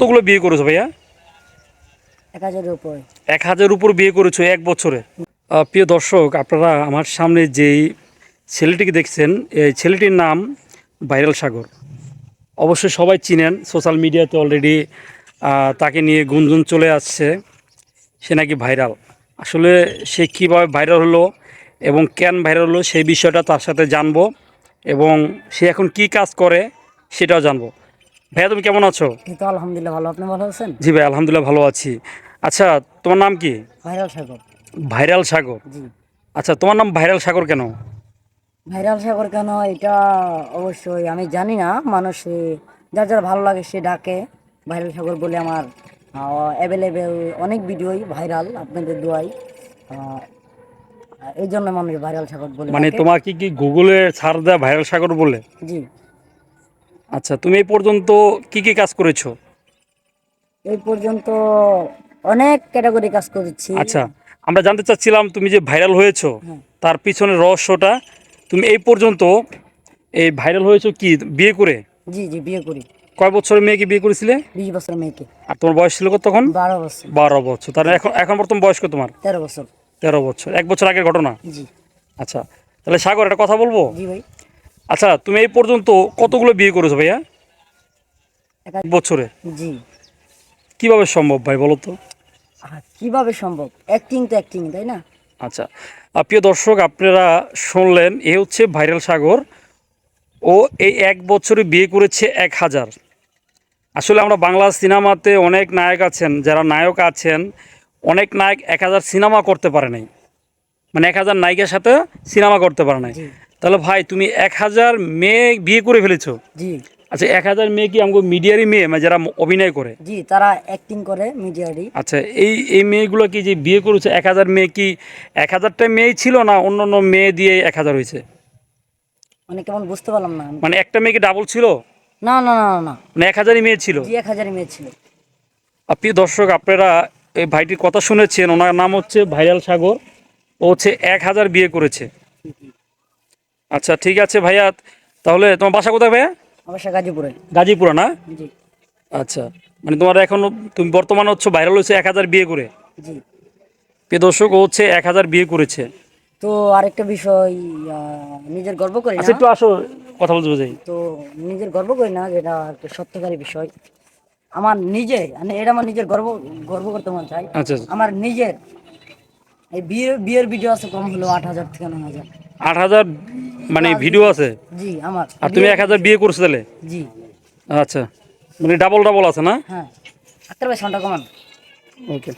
কতগুলো বিয়ে করেছ ভাইয়া? এক হাজারের উপরে। এক হাজার উপর বিয়ে করেছ এক বছরে। প্রিয় দর্শক আপনারা আমার সামনে যেই ছেলেটিকে দেখছেন এই ছেলেটির নাম ভাইরাল সাগর। অবশ্যই সবাই চিনেন সোশ্যাল মিডিয়াতে অলরেডি তাকে নিয়ে গুঞ্জন চলে আসছে সে নাকি ভাইরাল। আসলে সে কীভাবে ভাইরাল হলো এবং কেন ভাইরাল হলো সেই বিষয়টা তার সাথে জানব এবং সে এখন কি কাজ করে সেটাও জানব। ভাইয়া তুমি কেমন আছো? তো আলহামদুলিল্লাহ ভালো। আপনি ভালো আছেন? জি ভাই আলহামদুলিল্লাহ ভালো আছি। আচ্ছা তোমার নাম কি? ভাইরাল সাগর। ভাইরাল সাগর? জি। আচ্ছা তোমার নাম ভাইরাল সাগর কেন? ভাইরাল সাগর কেন? এটা অবশ্যই আমি জানি না। মানুষ যার যার ভালো লাগে সে ডাকে। ভাইরাল সাগর বলে আমার অ্যাভেলেবেল অনেক ভিডিওই ভাইরাল আপনাদের দোয়াই। এই জন্য মানুষ ভাইরাল সাগর বলে মানে তোমার কি কি গুগলে ছাড় দেয় ভাইরাল সাগর বলে? জি। আচ্ছা তুমি এই পর্যন্ত কি কি কাজ করেছ? এই পর্যন্ত অনেক ক্যাটাগরি কাজ করেছি। আচ্ছা আমরা জানতে চাচ্ছিলাম তুমি যে ভাইরাল হয়েছো হ্যাঁ। তার পিছনে রহস্যটা তুমি এই পর্যন্ত এই ভাইরাল হয়েছো কি বিয়ে করে? জি জি বিয়ে করি। কয় বছরের মেয়েকে বিয়ে করেছিলে? বিশ বছর মেয়েকে। আর তোমার বয়স ছিল কত তখন? বারো বছর। বারো বছর। তাহলে এখন এখন বর্তমান বয়স কত তোমার? তেরো বছর। তেরো বছর। এক বছর আগের ঘটনা? জি। আচ্ছা তাহলে সাগর একটা কথা বলব? জি ভাই। আচ্ছা তুমি এই পর্যন্ত কতগুলো বিয়ে করেছ ভাইয়া? বছরে? জি। কীভাবে সম্ভব ভাই বলো তো? কীভাবে সম্ভব? অ্যাক্টিং তো অ্যাক্টিং তাই না? আচ্ছা প্রিয় দর্শক আপনারা শুনলেন এ হচ্ছে ভাইরাল সাগর। ও এই এক বছরে বিয়ে করেছে এক হাজার। আসলে আমরা বাংলা সিনেমাতে অনেক নায়ক আছেন যারা নায়ক আছেন অনেক নায়ক এক হাজার সিনেমা করতে পারে নাই। মানে এক হাজার নায়িকার সাথে সিনেমা করতে পারে নাই। তাহলে ভাই তুমি এক হাজার মেয়ে বিয়ে করে ফেলেছো। জি। আচ্ছা এক হাজার মেয়ে কি আমাকে মিডিয়ারই মেয়ে মানে যারা অভিনয় করে? জি তারা অ্যাক্টিং করে মিডিয়ারই আচ্ছা এই এই মেয়েগুলো কি যে বিয়ে করেছে এক হাজার মেয়ে কি এক হাজারটা মেয়ে ছিল না অন্য অন্য মেয়ে দিয়ে এক হাজার হয়েছে? মানে কেমন বুঝতে পারলাম না আমি। মানে একটা মেয়ে কি ডাবল ছিল? না না না না, না। মানে এক হাজারই মেয়ে ছিল? জি এক হাজারই মেয়ে ছিল। আপনি দর্শক আপনারা এই ভাইটির কথা শুনেছেন ওনার নাম হচ্ছে ভাইরাল সাগর ও হচ্ছে এক হাজার বিয়ে করেছে। আচ্ছা ঠিক আছে ভাইয়া। তাহলে তোমার বাসা কোথায় ভাইয়া? অবশ্যই গাজীপুরে। গাজীপুরা না? আচ্ছা মানে তোমার এখন তুমি বর্তমানে হচ্ছে ভাইরাল হচ্ছে এক হাজার বিয়ে করে। প্রিয় দর্শক ও হচ্ছে এক হাজার বিয়ে করেছে। তো আরেকটা বিষয় নিজের গর্ব করি না। আচ্ছা একটু আসো কথা বলতে বোঝাই। তো নিজের গর্ব করি না যেটা একটা সত্যকারী বিষয়। আমার নিজে মানে এটা আমার নিজের গর্ব গর্ব করতে মন চাই আচ্ছা আমার নিজের এই বিয়ের বিয়ের ভিডিও আছে কম হলো আট হাজার থেকে নয় হাজার। আট হাজার মানে ভিডিও আছে? জি আমার। আর তুমি এক হাজার বিয়ে করছ তাহলে? জি। আচ্ছা। মানে ডাবল ডাবল আছে না? হ্যাঁ। আত্মার ভাই সাউন্ডটা কমান। ওকে